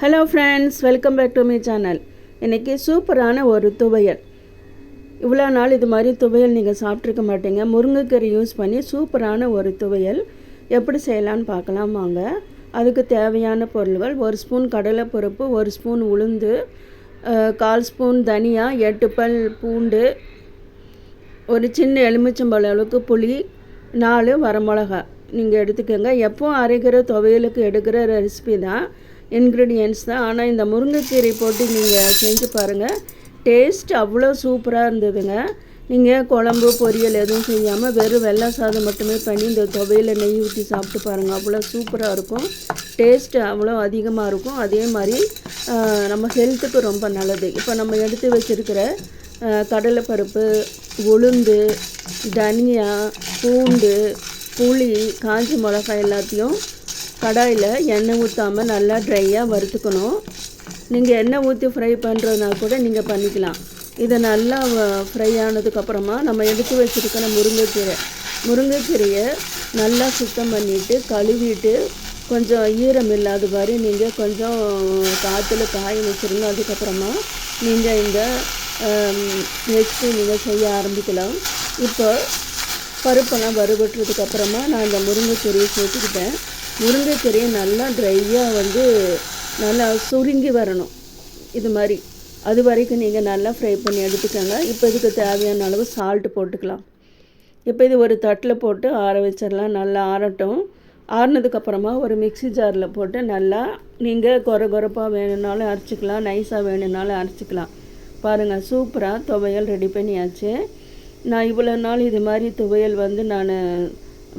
Hello friends welcome back to my channel இன்றைக்கி சூப்பரான ஒரு துவையல். இவ்வளோ நாள் இது மாதிரி துவையல் நீங்கள் சாப்பிட்ருக்க மாட்டீங்க. முருங்கைக்கீரை யூஸ் பண்ணி சூப்பரான ஒரு துவையல். எப்படி செய்யலான்னு பார்க்கலாம் வாங்க. அதுக்கு தேவையான பொருள்கள் ஒரு ஸ்பூன் கடலைப்பருப்பு ஒரு ஸ்பூன் உளுந்து கால் ஸ்பூன் தனியா எட்டு பல் பூண்டு ஒரு சின்ன எலுமிச்சம்பழம் அளவுக்கு புளி நாலு வரமிளகா நீங்கள் எடுத்துக்கோங்க. எப்போ அரைக்கிற துவையலுக்கு எடுக்கிற ரெசிபி தான் இன்க்ரீடியன்ட்ஸ் தான். ஆனால் இந்த முருங்கைக்கீரை போட்டு நீங்கள் செஞ்சு பாருங்கள் டேஸ்ட் அவ்வளோ சூப்பராக இருந்ததுங்க. நீங்கள் குழம்பு பொரியல் எதுவும் செய்யாமல் வெறும் வெள்ளை சாதம் மட்டுமே பண்ணி இந்த துவையில் நெய் ஊற்றி சாப்பிட்டு பாருங்கள் அவ்வளோ சூப்பராக இருக்கும். டேஸ்ட்டு அவ்வளோ அதிகமாக இருக்கும். அதே மாதிரி நம்ம ஹெல்த்துக்கு ரொம்ப நல்லது. இப்போ நம்ம எடுத்து வச்சுருக்கிற கடலைப்பருப்பு உளுந்து தனியா பூண்டு புளி காஞ்சி மிளகாய் எல்லாத்தையும் கடாயில் எண்ணெய் ஊற்றாமல் நல்லா ட்ரையாக வறுத்துக்கணும். நீங்கள் எண்ணெய் ஊற்றி ஃப்ரை பண்ணுறதுனா கூட நீங்கள் பண்ணிக்கலாம். இதை நல்லா ஃப்ரை ஆனதுக்கப்புறமா நம்ம எடுத்து வச்சுருக்கிற முருங்கைக்கீரை. முருங்கைக்கீரையை நல்லா சுத்தம் பண்ணிவிட்டு கழுவிட்டு கொஞ்சம் ஈரம் இல்லாத மாதிரி நீங்கள் கொஞ்சம் காற்றுல காய வச்சுருங்க. அதுக்கப்புறமா நீங்கள் இந்த நெக்ஸ்ட்டு நீங்கள் செய்ய ஆரம்பிக்கலாம். இப்போ பருப்பெல்லாம் வறுபட்டுறதுக்கு அப்புறமா நான் இந்த முருங்கைக்கீரையை சேர்த்துக்கிட்டேன். முருங்கைக்கீரையை நல்லா ட்ரையாக வந்து நல்லா சுருங்கி வரணும். இது மாதிரி. அது வரைக்கும் நீங்கள் நல்லா ஃப்ரை பண்ணி எடுத்துக்கோங்க. இப்போ இதுக்கு தேவையான அளவு சால்ட்டு போட்டுக்கலாம். இப்போ இது ஒரு தட்டில் போட்டு ஆற வச்சிடலாம். நல்லா ஆறட்டும். ஆறினதுக்கப்புறமா ஒரு மிக்ஸி ஜாரில் போட்டு நல்லா நீங்கள் குறை குறைப்பாக வேணும்னாலும் அரைச்சிக்கலாம். நைஸாக வேணும்னாலும் அரைச்சிக்கலாம். பாருங்கள் சூப்பராக துவையல் ரெடி பண்ணியாச்சு. நான் இவ்வளோ நாள் இது மாதிரி துவையல் வந்து நான்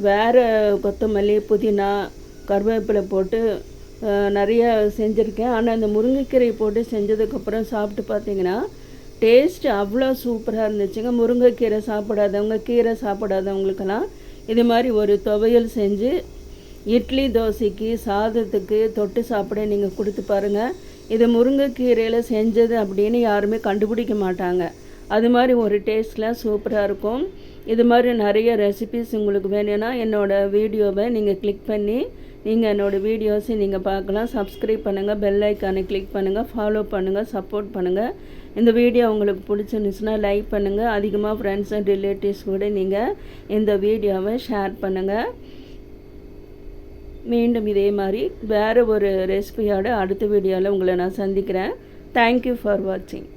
வேறு கொத்தமல்லி புதினா கருவேப்பிலை போட்டு நிறைய செஞ்சுருக்கேன். ஆனால் இந்த முருங்கைக்கீரை போட்டு செஞ்சதுக்கப்புறம் சாப்பிட்டு பார்த்தீங்கன்னா டேஸ்ட் அவ்வளோ சூப்பராக இருந்துச்சுங்க. முருங்கைக்கீரை சாப்பிடாதவங்க கீரை சாப்பிடாதவங்களுக்கெல்லாம் இது மாதிரி ஒரு துவையல் செஞ்சு இட்லி தோசைக்கு சாதத்துக்கு தொட்டு சாப்பிட நீங்கள் கொடுத்து பாருங்கள் இது முருங்கைக்கீரையில் செஞ்சது அப்படின்னு யாருமே கண்டுபிடிக்க மாட்டாங்க. அது மாதிரி ஒரு டேஸ்ட்லாம் சூப்பராக இருக்கும். இது மாதிரி நிறைய ரெசிபிஸ் உங்களுக்கு வேணும்னா என்னோடய வீடியோவை நீங்கள் கிளிக் பண்ணி நீங்கள் என்னோடய வீடியோஸை நீங்கள் பார்க்கலாம். சப்ஸ்கிரைப் பண்ணுங்கள் பெல் ஐக்கானை கிளிக் பண்ணுங்கள் ஃபாலோ பண்ணுங்கள் சப்போர்ட் பண்ணுங்கள் இந்த வீடியோ உங்களுக்கு பிடிச்சிருந்துச்சுன்னா லைக் பண்ணுங்கள் அதிகமாக ஃப்ரெண்ட்ஸ் அண்ட் ரிலேட்டிவ்ஸ் கூட நீங்கள் இந்த வீடியோவை ஷேர் பண்ணுங்கள் மீண்டும் இதே மாதிரி வேறு ஒரு ரெசிபியோட அடுத்த வீடியோவில் உங்களை நான் சந்திக்கிறேன். தேங்க்யூ ஃபார் வாட்சிங்